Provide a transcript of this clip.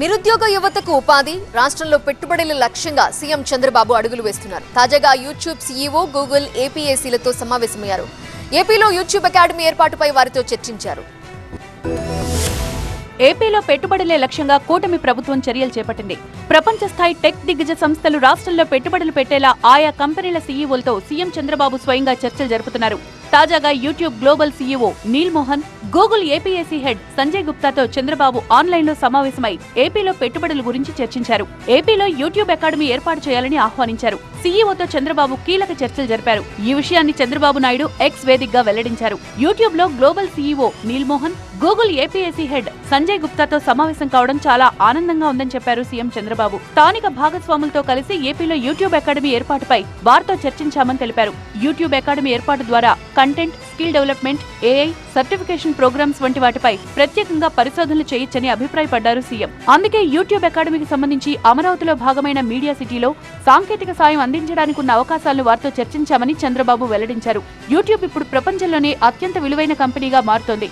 నిరుద్యోగ యువతకు ఉపాధి రాష్ట్రంలో పెట్టుబడుల లక్ష్యంగా సీఎం చంద్రబాబు అడుగులు వేస్తున్నారు. తాజాగా యూట్యూబ్ సీఈఓ గూగుల్ ఏపీఏసీలతో సమావేశమయ్యారు. ఏపీలో యూట్యూబ్ అకాడమీ ఏర్పాటుపై వారితో చర్చించారు. ఏపీలో పెట్టుబడులే లక్ష్యంగా కూటమి ప్రభుత్వం చర్యలు చేపట్టింది. ప్రపంచ స్థాయి టెక్ దిగ్గజ సంస్థలు రాష్ట్రంలో పెట్టుబడులు పెట్టేలా ఆయా కంపెనీల సీఈఓలతో సీఎం చంద్రబాబు స్వయంగా చర్చలు జరుపుతున్నారు. తాజాగా YouTube global CEO Neal Mohan Google APSC head Sanjay గుప్తాతో Chandrababu ఆన్లైన్లో సమావేశమై ఏపీలో పెట్టుబడుల గురించి చర్చించారు. ఏపీలో యూట్యూబ్ అకాడమీ ఏర్పాటు చేయాలని ఆహ్వానించారు. సీఈఓతో చంద్రబాబు కీలక చర్చలు జరిపారు. ఈ విషయాన్ని చంద్రబాబు నాయుడు ఎక్స్ వేదికగా వెల్లడించారు. యూట్యూబ్లో global CEO Neal Mohan Google APSC head Sanjay గుప్తాతో సమావేశం కావడం చాలా ఆనందంగా ఉందని చెప్పారు సీఎం చంద్రబాబు. స్థానిక భాగస్వాములతో కలిసి ఏపీలో యూట్యూబ్ అకాడమీ ఏర్పాటుపై వారితో చర్చించామని తెలిపారు. యూట్యూబ్ అకాడమీ ఏర్పాటు ద్వారా content skill development AI certification programs వంటి వాటిపై ప్రత్యేకంగా పరిశోధనలు చేయొచ్చని అభిప్రాయపడ్డారు సీఎం. అందుకే యూట్యూబ్ అకాడమీకి సంబంధించి అమరావతిలో భాగమైన మీడియా సిటీలో సాంకేతిక సాయం అందించడానికి ఉన్న అవకాశాలను వారితో చర్చించామని చంద్రబాబు వెల్లడించారు. యూట్యూబ్ ఇప్పుడు ప్రపంచంలోనే అత్యంత విలువైన కంపెనీగా మారుతోంది.